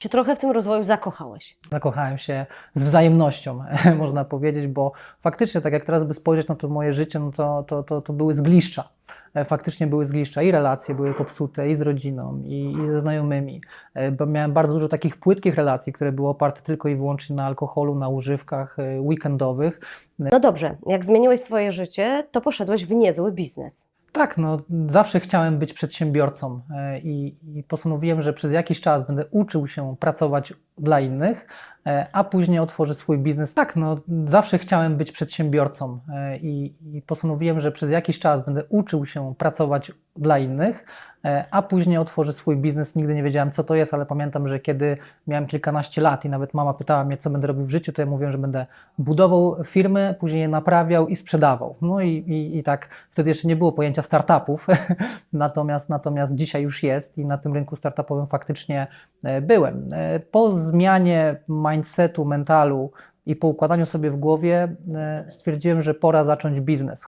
się trochę w tym rozwoju zakochałeś. Zakochałem się z wzajemnością, można powiedzieć, bo faktycznie, tak jak teraz by spojrzeć na to moje życie, no to, to, to, to były zgliszcza. E, Faktycznie były zgliszcza i relacje były popsute i z rodziną, i, i ze znajomymi. E, Bo miałem bardzo dużo takich płytkich relacji, które były oparte tylko i wyłącznie na alkoholu, na używkach e, weekendowych. No dobrze, jak zmieniłeś swoje życie, to poszedłeś w niezły biznes. Tak, no zawsze chciałem być przedsiębiorcą e, i, i postanowiłem, że przez jakiś czas będę uczył się pracować dla innych, e, a później otworzę swój biznes. Tak, no zawsze chciałem być przedsiębiorcą e, i, i postanowiłem, że przez jakiś czas będę uczył się pracować dla innych, e, a później otworzę swój biznes. Nigdy nie wiedziałem, co to jest, ale pamiętam, że kiedy miałem kilkanaście lat i nawet mama pytała mnie, co będę robił w życiu, to ja mówiłem, że będę budował firmy, później je naprawiał i sprzedawał. No i, i, i tak wtedy jeszcze nie było pojęcia startupów, natomiast, natomiast dzisiaj już jest i na tym rynku startupowym faktycznie byłem. Po zmianie mindsetu, mentalu i po układaniu sobie w głowie e, stwierdziłem, że pora zacząć biznes.